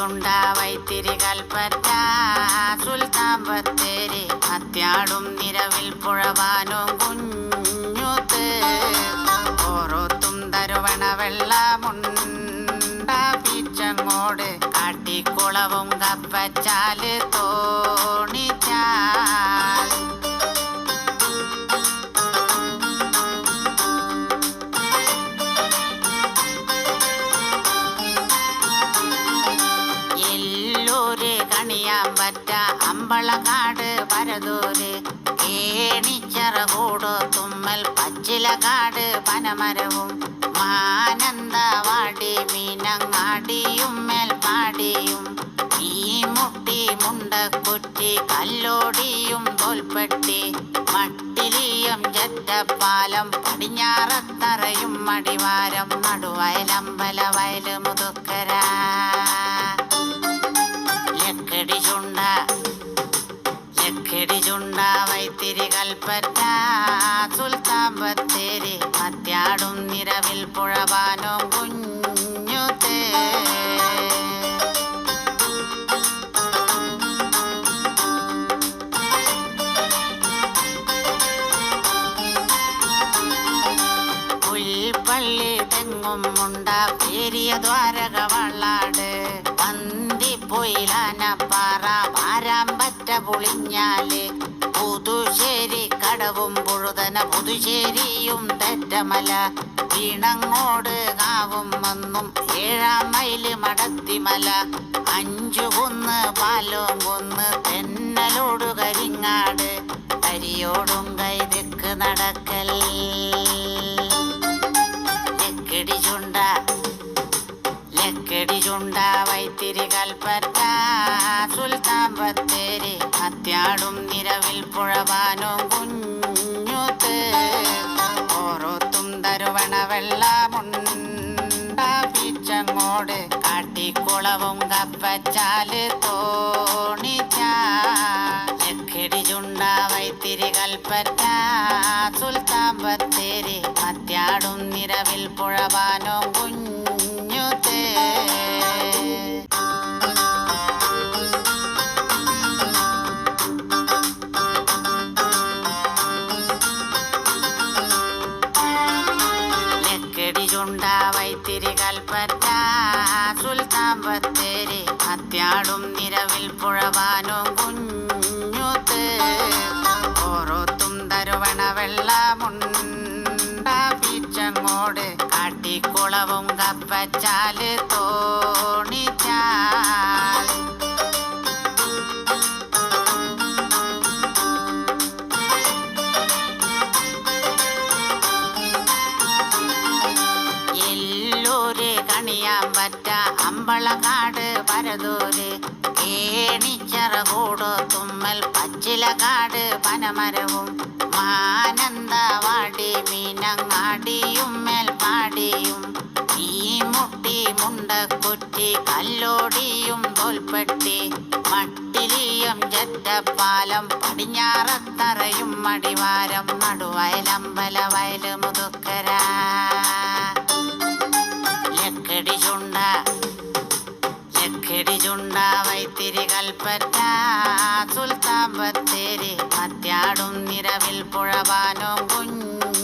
ചുണ്ടാവൈത്തിരി കൽപ്പറ്റ സുൽത്താൻ ബത്തേരി അത്യാടും നിരവിൽ പുഴവാനും കുഞ്ഞുത്ത്. ഓരോത്തും തരുവണ വെള്ളമുണ്ട പീച്ചങ്ങോട് കാട്ടിക്കുളവും കപ്പച്ചാൽ തോണിച്ചാ. കണിയാമ്പറ്റ അമ്പളക്കാട് പരതൂര്. ഏണിച്ചറ കൂടോ തുമ്മൽ പച്ചിലക്കാട് പനമരവും. മാനന്തവാടി മീനങ്ങാടിയും മേൽപാടിയും ഈ മുട്ടി മുണ്ടക്കുറ്റി കല്ലോടിയും തോൽപ്പെട്ടി. മട്ടിലിയും ജറ്റപ്പാലം പടിഞ്ഞാറത്തറയും മടിവാരം നടുവയലമ്പല വയൽ മുതുക്കര വൈത്തിരി കൽപ്പറ്റ സുൽത്താൻ ബത്തേരി മത്യാടും നിരവിൽ പുഴവാനും കുഞ്ഞുത്തേ പള്ളി തെങ്ങും മുണ്ട പേരിയ ദ്വാരക വള്ളാട്. പന്തിപ്പൊയിലാനപ്പാറ പാരാമ്പറ്റ പുളിഞ്ഞാൽ. കടവും പുഴുതന പുതുശ്ശേരിയും തെറ്റമല. വീണങ്ങോട് കാവും വന്നും ഏഴാം മൈൽ മടത്തിമല. അഞ്ചു കുന്ന് പാലോം കുന്ന് തെന്നലോട് കരിങ്ങാട് കരിയോടും കൈതിക്ക് നടക്ക വൈത്തിരി കൽപ്പറ്റ സുൽത്താൻ ബത്തേരി അത്യാടും നിരവിൽ പുഴവാനും കുഞ്ഞുത്ത്. ഓരോത്തും തരുവണ വെള്ളമുണ്ട പീച്ചങ്ങോട് കാട്ടിക്കുളവും കപ്പച്ചാൽ തോണിച്ചാൽ ലക്കടി ചുണ്ട വൈത്തിരി കൽപ്പറ്റ സുൽത്താൻ ബത്തേരി അത്യാടും നിരവിൽ പുഴവാനോ ചുണ്ട വൈത്തിരി കൽപ്പറ്റ സുൽത്താൻ ബത്തേരി അത്യാടും നിരവിൽ പുഴവാനും കുഞ്ഞുത്ത്. ഓരോത്തും തരുവണ വെള്ളമുണ്ട പീച്ചങ്ങോട് കാട്ടിക്കുളവും കപ്പച്ചാൽ തോണിച്ചാൽ എല്ലൂര് പറ്റ അമ്പളക്കാട് പരതൂര് ഏണിച്ചറ കൂടോ തുമ്മൽ പച്ചിലക്കാട് പനമരവും. മാനന്തവാടി മീനങ്ങാടിയും മേൽപ്പാടിയും. ഈ മുട്ടി മുണ്ടക്കുറ്റി കല്ലോടിയും തോൽപ്പെട്ടി. മട്ടിലിയും ജറ്റപ്പാലം പടിഞ്ഞാറത്തറയും മടിവാരം. നടുവയലമ്പല വയൽ ബത്തേരി മത്യാടും നിരവിൽ പുഴവാനോ കുഞ്ഞു.